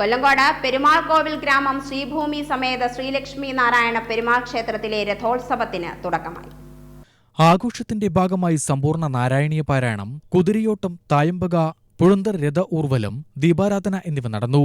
കൊല്ലങ്കോട് പെരുമാൾ കോവിൽ ഗ്രാമം ശ്രീഭൂമി സമേത ശ്രീലക്ഷ്മി നാരായണ പെരുമാൾ ക്ഷേത്രത്തിലെ രഥോത്സവത്തിന് തുടക്കമായി. ആഘോഷത്തിന്റെ ഭാഗമായി സമ്പൂർണ നാരായണീയ പാരായണം കുതിരയോട്ടം തായമ്പക പുഴന്തർ രഥ ഊർവലം ദീപാരാധന എന്നിവ നടന്നു.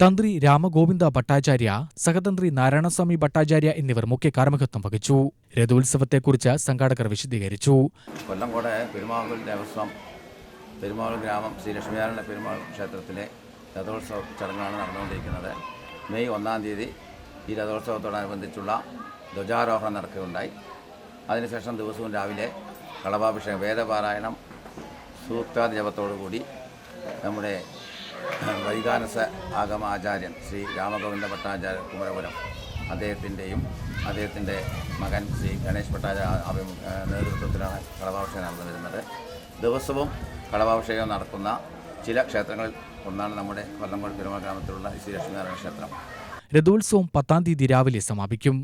തന്ത്രി രാമഗോവിന്ദ ഭട്ടാചാര്യ സഹതന്ത്രി നാരായണസ്വാമി ഭട്ടാചാര്യ എന്നിവർ മുഖ്യ കാർമ്മികത്വം വഹിച്ചു. രഥോത്സവത്തെക്കുറിച്ച് സംഘാടകർ വിശദീകരിച്ചു. കൊല്ലംകോട് പെരുമാകുൽ ദേവസ്വം പെരുമാൾ ഗ്രാമം ശ്രീ ലക്ഷ്മിനാരായണ പെരുമാൾ ക്ഷേത്രത്തിലെ രഥോത്സവ ചടങ്ങാണ് നടന്നുകൊണ്ടിരിക്കുന്നത്. മെയ് ഒന്നാം തീയതി ഈ രഥോത്സവത്തോടനുബന്ധിച്ചുള്ള ധ്വജാരോഹണം നടക്കുകയുണ്ടായി. അതിനുശേഷം ദിവസവും രാവിലെ കളഭാഭിഷേകം വേദപാരായണം സൂക്താദി ജപത്തോടുകൂടി നമ്മുടെ വൈകാനസ ആഗമാചാര്യൻ ശ്രീ രാമഗോവിന്ദ ഭട്ടാചാര്യ കുമരപുരം. അദ്ദേഹത്തിന്റെയും അദ്ദേഹത്തിന്റെ മകൻ ശ്രീ ഗണേഷ് ഭട്ടാചാര്യ നേതൃത്വത്തിലാണ് കളഭാഭിഷേകം നടന്നു വരുന്നത് ദിവസവും കളഭാഭിഷേകം നടക്കുന്ന ചില ക്ഷേത്രങ്ങളിൽ ഒന്നാണ് നമ്മുടെ കൊല്ലംകോട് തിരുമല ഗ്രാമത്തിലുള്ള ശ്രീ ലക്ഷ്മീനാരായണ ക്ഷേത്രം. രഥോത്സവം പത്താം തീയതി രാവിലെ സമാപിക്കും.